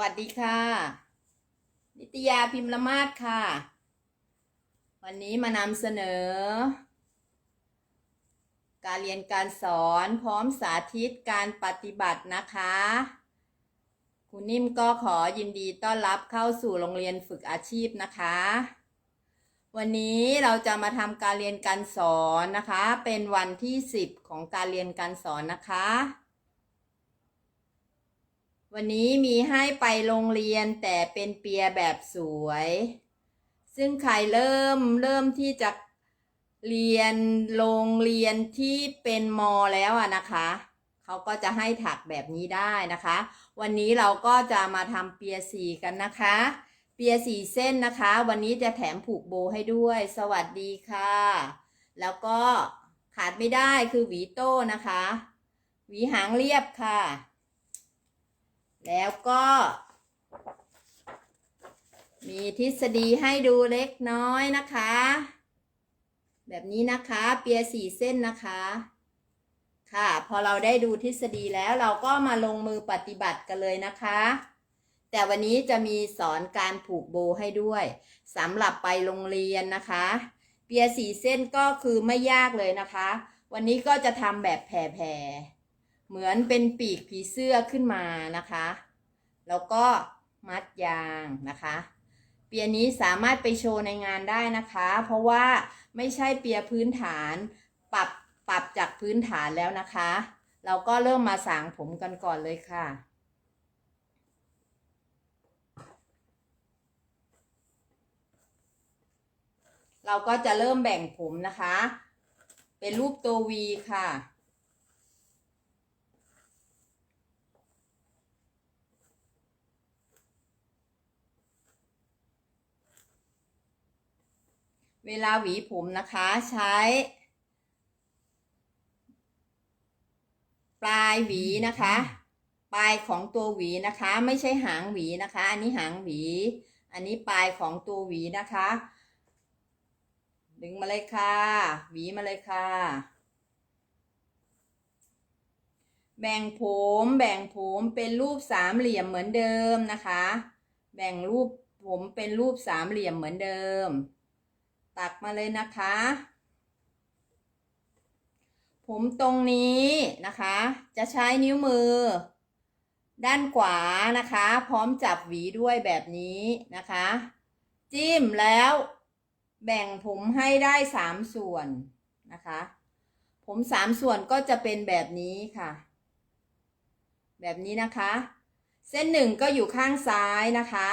วัสดีค่ะ นิตยาพิมพ์ละมาศค่ะ วันนี้มานำเสนอ การเรียนการสอนพร้อมสาธิตการปฏิบัตินะคะ คุณนิ่มก็ขอยินดีต้อนรับเข้าสู่โรงเรียนฝึกอาชีพนะคะ วันนี้เราจะมาทำการเรียนการสอนนะคะ เป็นวันที่ 10 ของการเรียนการสอนนะคะ วันนี้มีให้ไปโรงเรียนแต่เป็นเปียแบบสวย ซึ่งใครเริ่มเริ่มที่จะเรียนโรงเรียนที่เป็นมอแล้วอะนะคะเขาก็จะให้ถักแบบนี้ได้นะคะ วันนี้เราก็จะมาทำเปียสีกันนะคะ เปียสีเส้นนะคะ วันนี้จะแถมผูกโบให้ด้วย สวัสดีค่ะ แล้วก็ขาดไม่ได้คือหวีโต้นะคะ หวีหางเรียบค่ะ แล้วก็ มีทฤษฎีให้ดูเล็กน้อยนะคะ แบบนี้นะคะ เปียสี่เส้นนะคะ ค่ะ พอเราได้ดูทฤษฎีแล้วเราก็มาลงมือปฏิบัติกันเลยนะคะ แต่วันนี้จะมีสอนการผูกโบให้ด้วยสำหรับไปโรงเรียนนะคะ เปียสี่เส้นก็คือไม่ยากเลยนะคะ วันนี้ก็จะทำแบบแผ่ๆ เหมือนเป็นปีกผีเสื้อขึ้นมานะคะ แล้วก็มัดยางนะคะเปียนี้สามารถไปโชว์ในงานได้นะคะ เพราะว่าไม่ใช่เปียพื้นฐาน ปรับปรับจากพื้นฐานแล้วนะคะ เราก็เริ่มมาสางผมกันก่อนเลยค่ะเราก็จะเริ่มแบ่งผมนะคะ เป็นรูปตัววีค่ะ เวลาหวีผมนะคะใช้ ปลายหวีนะคะ ปลายของตัวหวีนะคะ ไม่ใช่หางหวีนะคะ อันนี้หางหวี อันนี้ปลายของตัวหวีนะคะ ดึงมาเลยค่ะ หวีมาเลยค่ะ แบ่งผมแบ่งผมเป็นรูปสามเหลี่ยมเหมือนเดิมนะคะ แบ่งรูปผมเป็นรูปสามเหลี่ยมเหมือนเดิม ตักมาเลยนะคะ ผมตรงนี้นะคะ จะใช้นิ้วมือ ด้านขวานะคะ พร้อมจับหวีด้วยแบบนี้นะคะ จิ้มแล้วแบ่งผมให้ได้สามส่วนนะคะ ผมสามส่วนก็จะเป็นแบบนี้ค่ะ แบบนี้นะคะ เส้นหนึ่งก็อยู่ข้างซ้ายนะคะ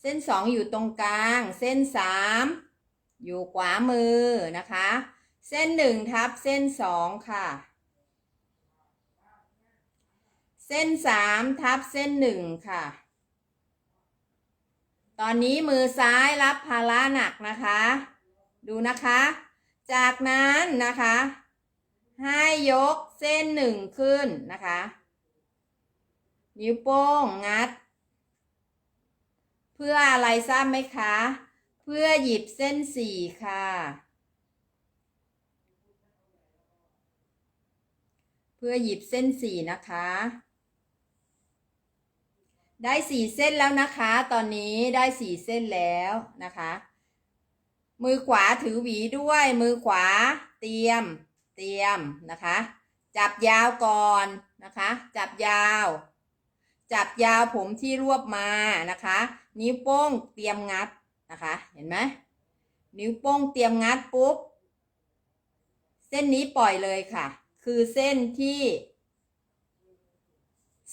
เส้นสองอยู่ตรงกลาง เส้นสาม อยู่ขวามือนะคะ เส้นหนึ่งทับเส้นสองค่ะ เส้นสามทับเส้นหนึ่งค่ะ ตอนนี้มือซ้ายรับภาระหนักนะคะ ดูนะคะ จากนั้นนะคะ ให้ยกเส้นหนึ่งขึ้นนะคะ นิ้วโป้งงัด เพื่ออะไรทราบไหมคะ เพื่อหยิบเส้นสี่ค่ะ เพื่อหยิบเส้นสี่นะคะ ได้สี่เส้นแล้วนะคะ ตอนนี้ได้สี่เส้นแล้วนะคะ มือขวาถือหวีด้วย มือขวาเตรียม เตรียมนะคะ จับยาวก่อนนะคะ จับยาวจับยาวผมที่รวบมานะคะ นิ้วโป้งเตรียมงัด นะคะ เห็นไหมนิ้วโป้งเตรียมงัดปุ๊บ เส้นนี้ปล่อยเลยค่ะ คือเส้นที่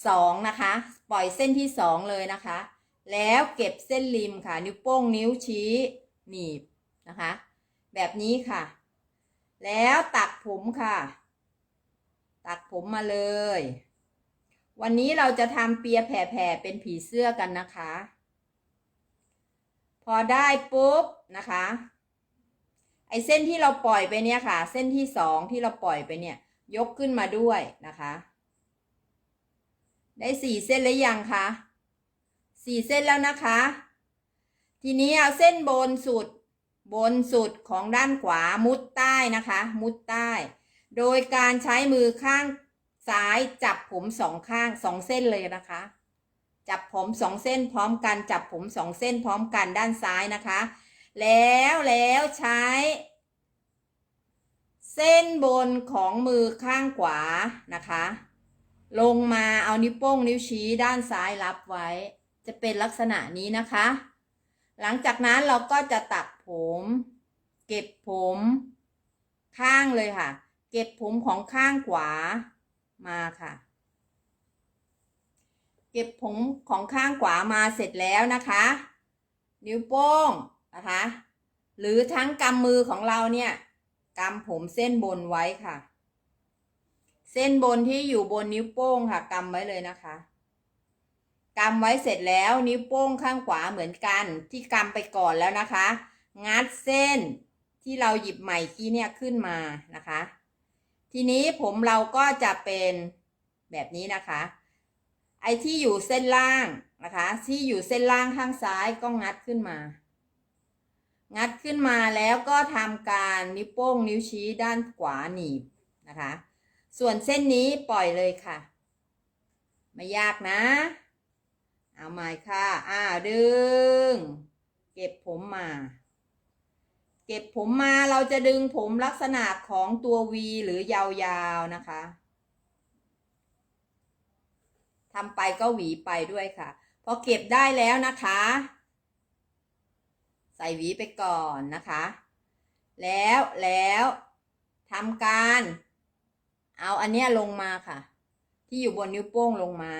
สองนะคะ ปล่อยเส้นที่สองเลยนะคะ แล้วเก็บเส้นริมค่ะ นิ้วโป้งนิ้วชี้หนีบนะคะ แบบนี้ค่ะ แล้วตักผมค่ะ ตักผมมาเลย วันนี้เราจะทำเปียแผ่ๆเป็นผีเสื้อกันนะคะ พอได้ปุ๊บนะคะ ไอเส้นที่เราปล่อยไปเนี่ยค่ะ เส้นที่สองที่เราปล่อยไปเนี่ย ยกขึ้นมาด้วยนะคะ ได้สี่เส้นแล้วยังคะสี่เส้นแล้วนะคะ ทีนี้เอาเส้นบนสุดบนสุดของด้านขวามุดใต้นะคะ มุดใต้ โดยการใช้มือข้างซ้ายจับผมสองข้างสองเส้นเลยนะคะ จับผมสองเส้นพร้อมกัน จับผมสองเส้นพร้อมกันด้านซ้ายนะคะ แล้วแล้วใช้ เส้นบนของมือข้างขวานะคะ ลงมาเอานิ้วโป้งนิ้วชี้ด้านซ้ายรับไว้ จะเป็นลักษณะนี้นะคะ หลังจากนั้นเราก็จะตัดผม เก็บผม ข้างเลยค่ะ เก็บผมของข้างขวามาค่ะ เก็บผมของข้างขวามาเสร็จแล้วนะคะ นิ้วโป้งนะคะ หรือทั้งกำมือของเราเนี่ยกำผมเส้นบนไว้ค่ะ เส้นบนที่อยู่บนนิ้วโป้งค่ะกำไว้เลยนะคะกำไว้เสร็จแล้วนิ้วโป้งข้างขวาเหมือนกันที่กำไปก่อนแล้วนะคะ งัดเส้นที่เราหยิบใหม่กี้เนี่ยขึ้นมานะคะ ทีนี้ผมเราก็จะเป็นแบบนี้นะคะ ไอ้ที่อยู่เส้นล่างนะคะ ที่อยู่เส้นล่างข้างซ้ายก็งัดขึ้นมา งัดขึ้นมาแล้วก็ทำการนิ้วโป้งนิ้วชี้ด้านขวาหนีบนะคะ ส่วนเส้นนี้ปล่อยเลยค่ะ ไม่ยากนะ เอาใหม่ค่ะ อ่าดึง เก็บผมมา เก็บผมมาเราจะดึงผมลักษณะของตัว V หรือยาวๆนะคะ ทำไปก็หวีไปด้วยค่ะ พอเก็บได้แล้วนะคะ ใส่หวีไปก่อนนะคะ แล้วแล้วทำการ เอาอันเนี้ยลงมาค่ะ ที่อยู่บนนิ้วโป้งลงมา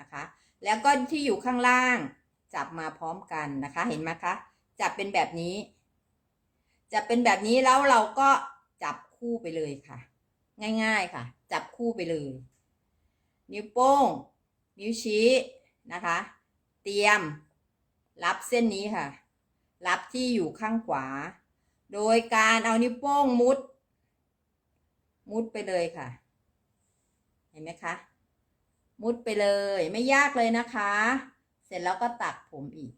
นะคะ แล้วก็ที่อยู่ข้างล่าง จับมาพร้อมกันนะคะ เห็นไหมคะ จับเป็นแบบนี้จะเป็นแบบนี้แล้วเราก็จับคู่ไปเลยค่ะ ง่ายๆค่ะ จับคู่ไปเลย นิ้วโป้ง นิ้วชี้นะคะ เตรียม รับเส้นนี้ค่ะ รับที่อยู่ข้างขวา โดยการเอานิ้วโป้งมุด มุดไปเลยค่ะ เห็นไหมคะ มุดไปเลยไม่ยากเลยนะคะ เสร็จแล้วก็ตัดผมอีก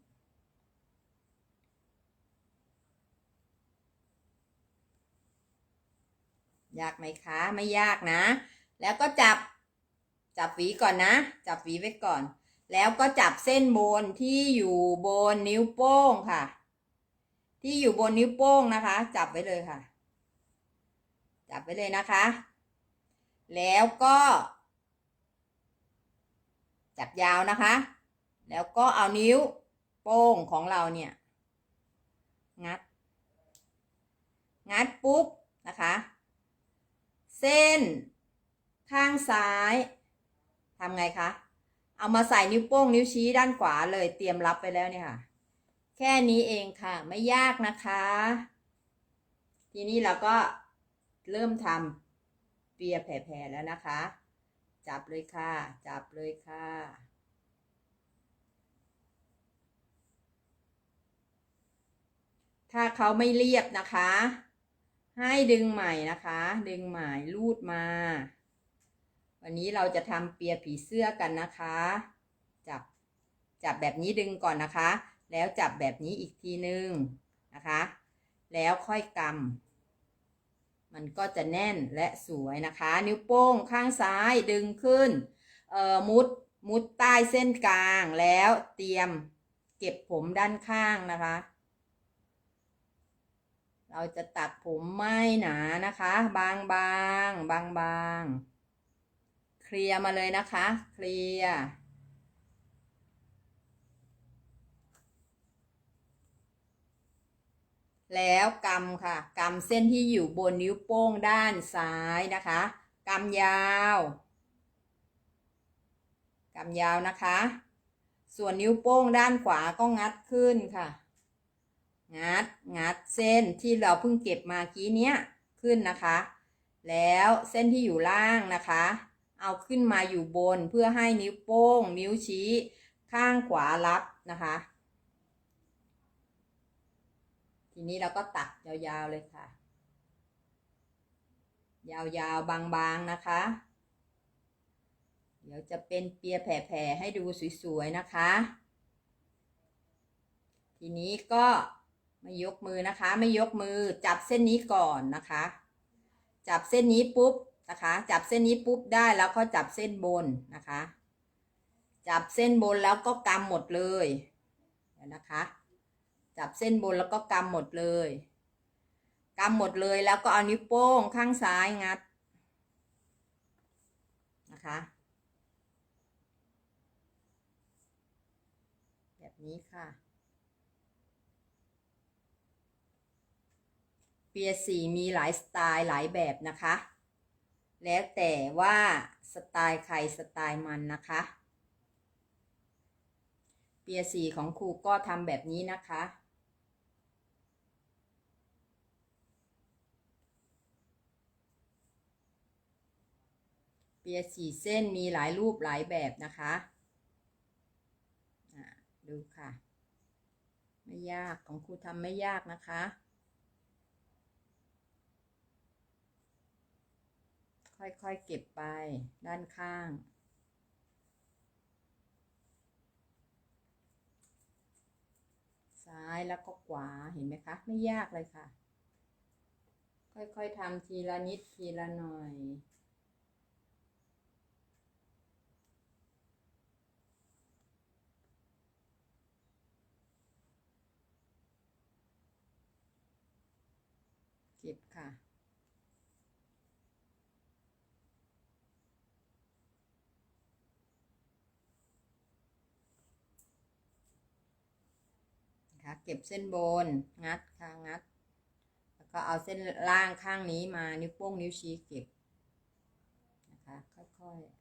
ยากไหมคะ ไม่ยากนะ แล้วก็จับ จับหวีก่อนนะ จับหวีไว้ก่อน แล้วก็จับเส้นบนที่อยู่บนนิ้วโป้งค่ะ ที่อยู่บนนิ้วโป้งนะคะ จับไว้เลยค่ะ จับไว้เลยนะคะ แล้วก็ จับยาวนะคะ แล้วก็เอานิ้วโป้งของเราเนี่ย งัด งัดปุ๊บนะคะ เส้นข้างซ้าย ทำไงคะ เอามาใส่นิ้วโป้งนิ้วชี้ด้านขวาเลยเตรียมรับไปแล้วเนี่ยค่ะ แค่นี้เองค่ะ ไม่ยากนะคะ ทีนี้เราก็เริ่มทำเปียแผ่ๆแล้วนะคะ จับเลยค่ะ จับเลยค่ะถ้าเขาไม่เรียบนะคะ ให้ดึงใหม่นะคะ ดึงใหม่ลูดมา วันนี้เราจะทำเปียผีเสื้อกันนะคะ จับจับแบบนี้ดึงก่อนนะคะ แล้วจับแบบนี้อีกทีนึงนะคะ แล้วค่อยกำมันก็จะแน่นและสวยนะคะ นิ้วโป้งข้างซ้ายดึงขึ้นเอ่อมุดมุดใต้เส้นกลางแล้วเตรียมเก็บผมด้านข้างนะคะ เราจะตัดผมไม่หนานะคะ บางบางบางบาง เคลียร์มาเลยนะคะ เคลียร์แล้วกำค่ะกำเส้นที่อยู่บนนิ้วโป้งด้านซ้ายนะคะกำยาวกำยาวนะคะ ส่วนนิ้วโป้งด้านขวาก็งัดขึ้นค่ะ งัดงัดเส้นที่เราเพิ่งเก็บมากี้เนี้ยขึ้นนะคะ แล้วเส้นที่อยู่ล่างนะคะ เอาขึ้นมาอยู่บนเพื่อให้นิ้วโป้ง นิ้วชี้ ข้างขวารับนะคะ ทีนี้เราก็ตัดยาวๆเลยค่ะ ยาวๆบางๆนะคะ เดี๋ยวจะเป็นเปียแผ่ๆให้ดูสวยๆนะคะ ทีนี้ก็ไม่ยกมือนะคะ ไม่ยกมือจับเส้นนี้ก่อนนะคะ จับเส้นนี้ปุ๊บ นะคะ จับเส้นนี้ปุ๊บได้แล้วก็จับเส้นบนนะคะ จับเส้นบนแล้วก็กำหมดเลยนะคะ จับเส้นบนแล้วก็กำหมดเลยกำหมดเลยแล้วก็เอานิ้วโป้งข้างซ้ายงัดนะคะแบบนี้ค่ะ เปียสีมีหลายสไตล์หลายแบบนะคะ แล้วแต่ว่าสไตล์ใครสไตล์มันนะคะ เปียสีของครูก็ทำแบบนี้นะคะ เปียสีเส้นมีหลายรูปหลายแบบนะคะดูค่ะ ไม่ยากของครูทำไม่ยากนะคะ ค่อยๆเก็บไปด้านข้าง ซ้ายแล้วก็ขวาเห็นไหมคะ ไม่ยากเลยค่ะ ค่อยๆทำทีละนิดทีละหน่อย เก็บค่ะ นะคะ เก็บเส้นบน งัดค่ะงัด แล้วก็เอาเส้นล่างข้างนี้มานิ้วโป้งนิ้วชี้เก็บนะคะ ค่อยๆ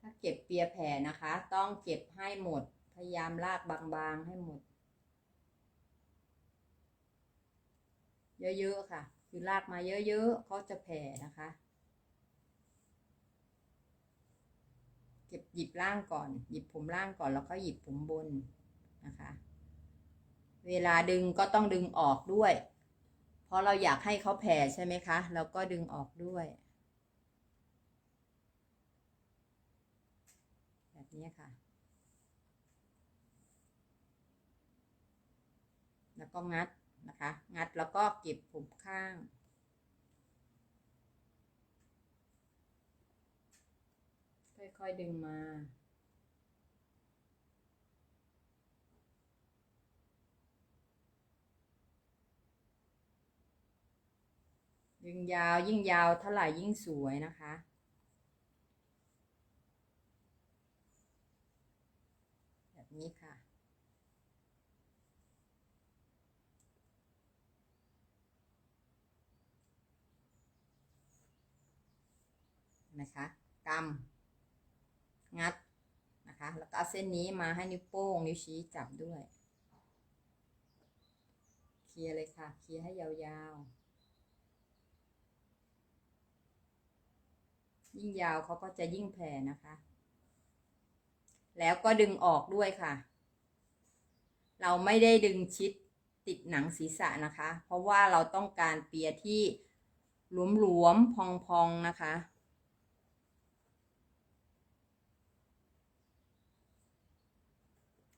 ถ้าเก็บเปียแผ่นะคะ ต้องเก็บให้หมด พยายามลากบางๆให้หมด เยอะๆค่ะ คือลากมาเยอะๆเขาจะแผ่นะคะ ก็บหยิบล่างก่อน หยิบผมล่างก่อนแล้วก็หยิบผมบนนะคะ เวลาดึงก็ต้องดึงออกด้วย เพราะเราอยากให้เขาแผ่ใช่ไหมคะเราก็ดึงออกด้วย แบบนี้ค่ะ แล้วก็งัดนะคะ งัดแล้วก็เก็บผมข้าง ค่อยๆดึงมายิ่งยาวยิ่งยาวเท่าไหร่ยิ่งสวยนะคะ แบบนี้ค่ะ นะคะกำ งัดนะคะ แล้วก็เอาเส้นนี้มาให้นิ้วโป้งนิ้วชี้จับด้วย เคลียร์เลยค่ะ เคลียร์ให้ยาวๆ ยิ่งยาวเขาก็จะยิ่งแผ่นะคะ แล้วก็ดึงออกด้วยค่ะ เราไม่ได้ดึงชิดติดหนังศีรษะนะคะ เพราะว่าเราต้องการเปียที่หลวมๆ พองๆ นะคะ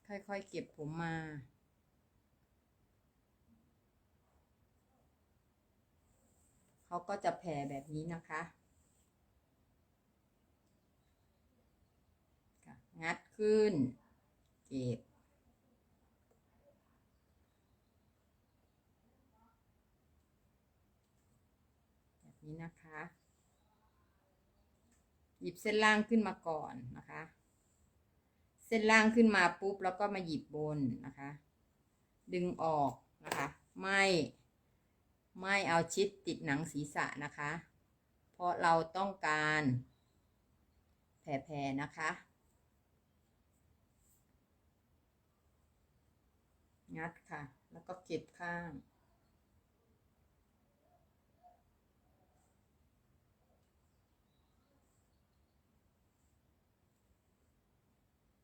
ค่อยๆเก็บผมมา เขาก็จะแผ่แบบนี้นะคะงัดขึ้น เก็บ แบบนี้นะคะ หยิบเส้นล่างขึ้นมาก่อนนะคะ ส้นล่างขึ้นมาปุ๊บแล้วก็มาหยิบบนนะคะ ดึงออกนะคะ ไม่ ไม่เอาชิดติดหนังศีรษะนะคะ เพราะเราต้องการแผ่ๆนะคะงัดค่ะ แล้วก็เก็บข้าง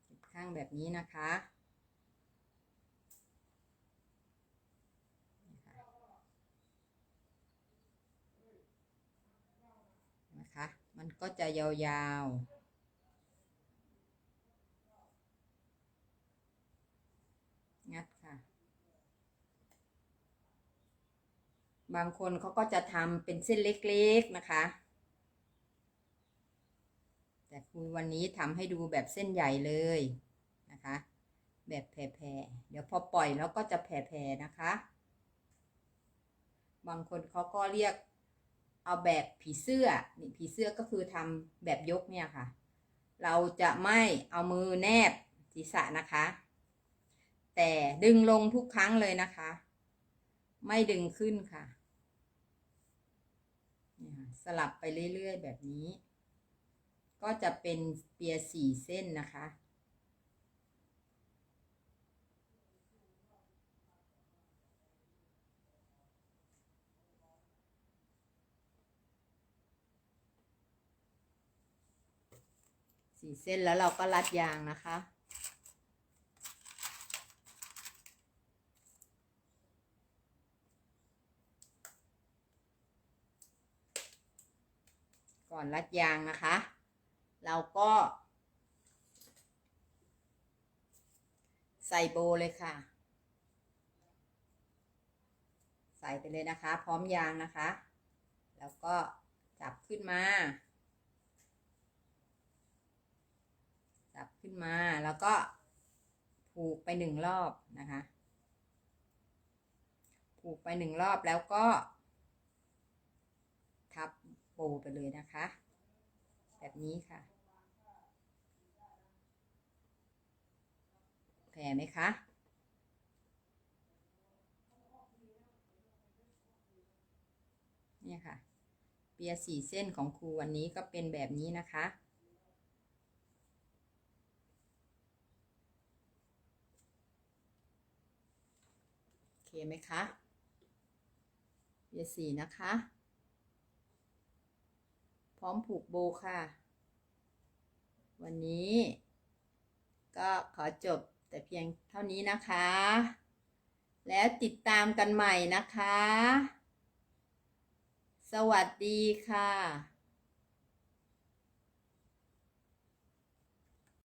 เก็บ ข้างแบบนี้นะคะ นะคะ มันก็จะยาวๆงัดค่ะ บางคนเขาก็จะทำเป็นเส้นเล็กๆนะคะ แต่ครูวันนี้ทำให้ดูแบบเส้นใหญ่เลย นะคะ แบบแผ่ๆเดี๋ยวพอปล่อยแล้วก็จะแผ่ๆนะคะ บางคนเขาก็เรียกเอาแบบผีเสื้อนี่ผีเสื้อก็คือทำแบบยกเนี่ยค่ะ เราจะไม่เอามือแนบศีรษะนะคะ แต่ดึงลงทุกครั้งเลยนะคะ ไม่ดึงขึ้นค่ะ สลับไปเรื่อยๆแบบนี้ ก็จะเป็นเปียสี่เส้นนะคะ สี่เส้นแล้วเราก็รัดยางนะคะ ก่อนรัดยางนะคะ เราก็ ใส่โบเลยค่ะ ใส่ไปเลยนะคะ พร้อมยางนะคะ แล้วก็จับขึ้นมา จับขึ้น มาแล้วก็ผูกไปหนึ่งรอบนะคะ ผูกไปหนึ่งรอบแล้วก็ ทับโบไปเลยนะคะ แบบนี้ค่ะแผ่ไหมคะเนี่ยค่ะ เปียสี่เส้นของครูวันนี้ก็เป็นแบบนี้นะคะ เคไหมคะเปียร์สี่นะคะ พร้อมผูกโบค่ะ วันนี้ ก็ขอจบแต่เพียงเท่านี้นะคะ แล้วติดตามกันใหม่นะคะ สวัสดีค่ะ